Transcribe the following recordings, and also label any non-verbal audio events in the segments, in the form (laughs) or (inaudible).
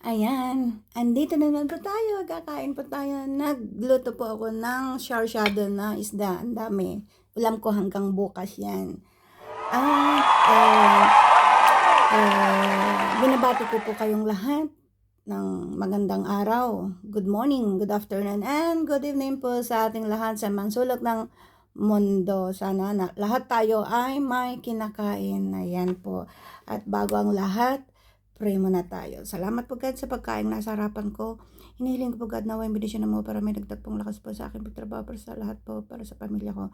Ayan, andito na naman po tayo. Kakain po tayo. Nagluto po ako ng sharsado na isda. Ang dami. Ulam ko hanggang bukas yan. At, eh, eh, binabati ko po kayong lahat ng magandang araw. Good morning, good afternoon, and good evening po sa ating lahat sa mansulok ng mundo. Sana na lahat tayo ay may kinakain. Ayan po. At bago ang lahat, pray muna tayo. Salamat po God sa pagkain nasa harapan ko. Hinihiling ko po God na way bendisyon mo para may nagtagpong lakas po sa akin pagtrabaho para sa lahat po, para sa pamilya ko.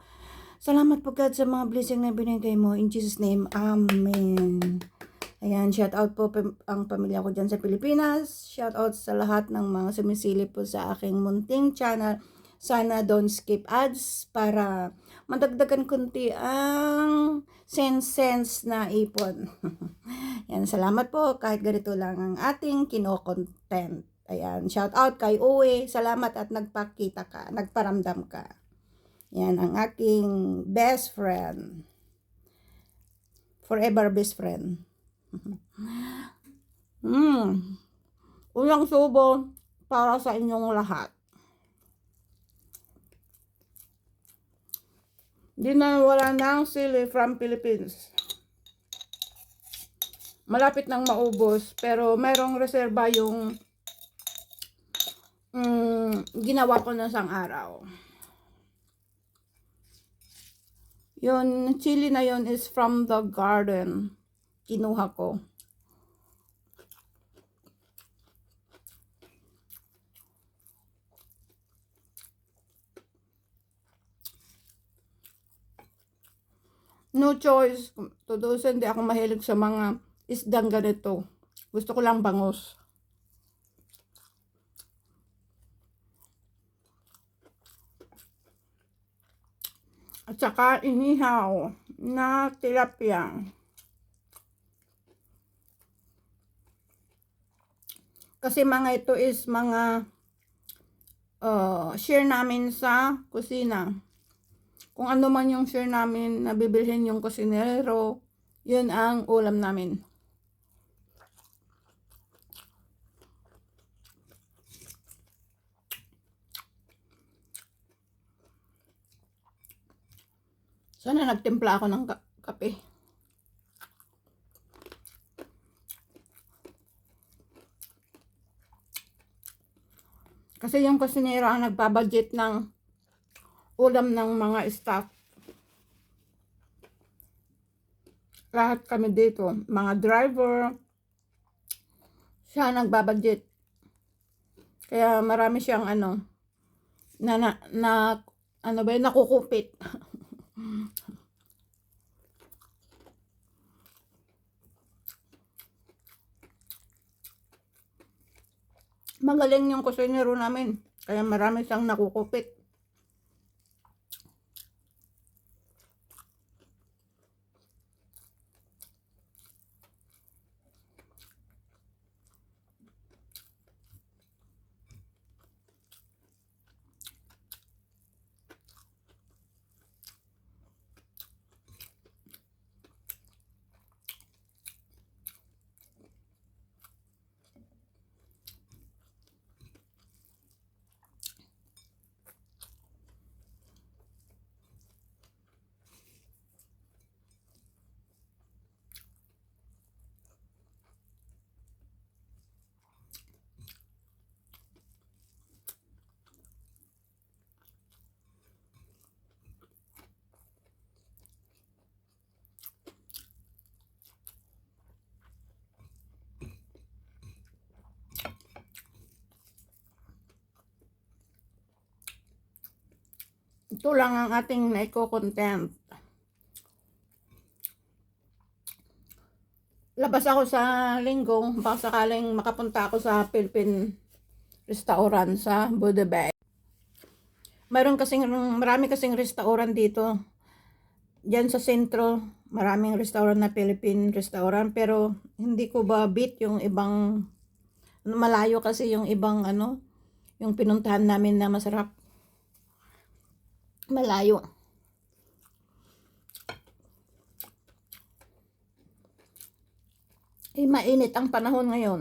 Salamat po God sa mga blessing na binigay mo. In Jesus name, Amen. Ayan, shout out po ang pamilya ko dyan sa Pilipinas. Shout out sa lahat ng mga sumisilip po sa aking munting channel. Sana don't skip ads para madagdagan kunti ang sense-sense na ipon. (laughs) Yan, salamat po kahit ganito lang ang ating kino-content. Ayan, shout out kay Uwe. Salamat at nagpakita ka, nagparamdam ka. Yan, ang aking best friend. Forever best friend. (laughs) Hmm. Unang subo para sa inyong lahat. Di na wala ng sili from Philippines. Malapit nang maubos, pero merong reserba yung mm, ginawa ko na sang araw. Yun, chili na yun is from the garden. Kinuha ko. No choice. Tudusin, hindi ako mahilig sa mga isdang ganito. Gusto ko lang bangus. At saka inihaw na tilapia. Kasi mga ito is mga uh, share namin sa kusina kung ano man yung share namin na bibilhin yung kusinero, yun ang ulam namin. Sana nagtimpla ako ng ka- kape. Kasi yung kusinero ang nagbabudget ng ulam ng mga staff. Lahat kami dito, mga driver, siya nagbabudget. Kaya marami siyang ano, na, na, na ano ba yun, nakukupit. (laughs) Magaling yung kusinero namin. Kaya marami siyang nakukupit. Ito lang ang ating naiko-content. Labas ako sa linggo, baka sakaling makapunta ako sa Philippine restaurant sa Budabay. Mayroon kasing, marami kasing restaurant dito. Diyan sa sentro, maraming restaurant na Philippine restaurant, pero hindi ko ba beat yung ibang, malayo kasi yung ibang ano, yung pinuntahan namin na masarap malayo. Eh, mainit ang panahon ngayon.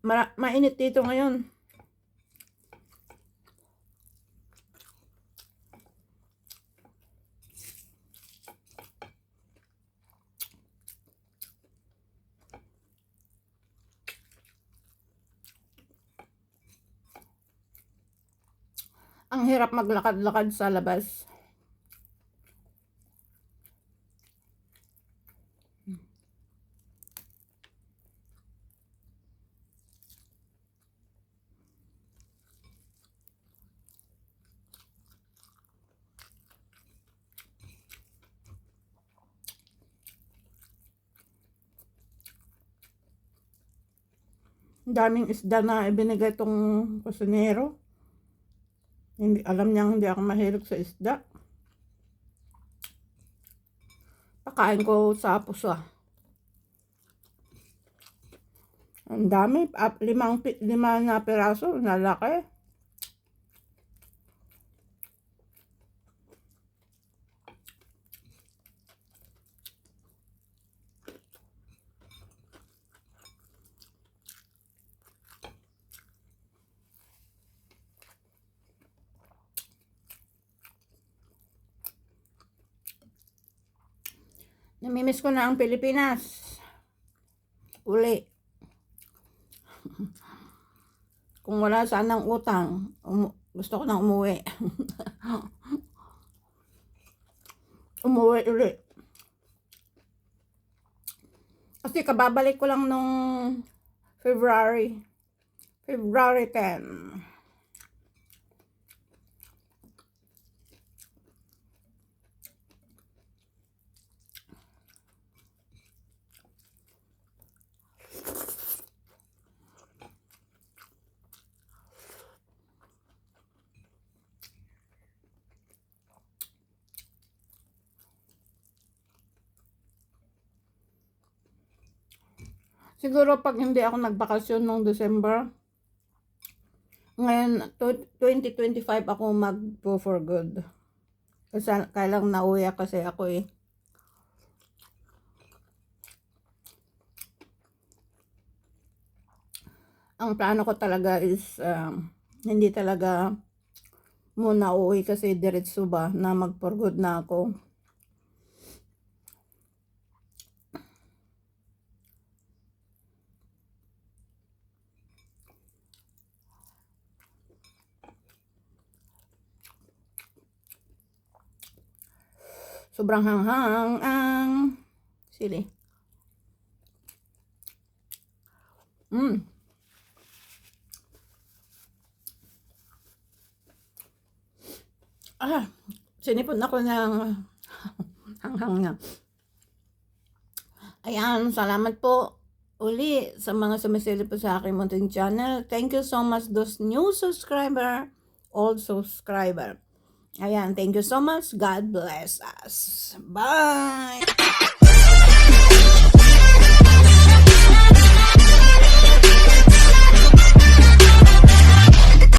Mara- mainit dito ngayon. Ang hirap maglakad-lakad sa labas. Daming isda na ibinigay tong kusinero. Hindi, alam niya hindi ako mahilig sa isda. Pakain ko sa pusa. Ang dami. Ap, limang, lima na piraso. Nalaki. Namimiss ko na ang Pilipinas. Uli. (laughs) Kung wala sanang utang, umu- gusto ko nang umuwi. (laughs) umuwi uli. Kasi kababalik ko lang nung February. February 10. Siguro pag hindi ako nagbakasyon nung December, ngayon, tw- 2025 ako mag for good. Kasi kailang nauwi kasi ako eh. Ang plano ko talaga is um, hindi talaga muna uuwi kasi diretso ba na mag for good na ako. Sobrang hanghang ang sili. Mm. Ah, sinipon ako ng (laughs) hanghang niya. Ayan, salamat po uli sa mga sumisili po sa aking munting channel. Thank you so much those new subscriber, old subscriber. Ayan, thank you so much. God bless us. Bye!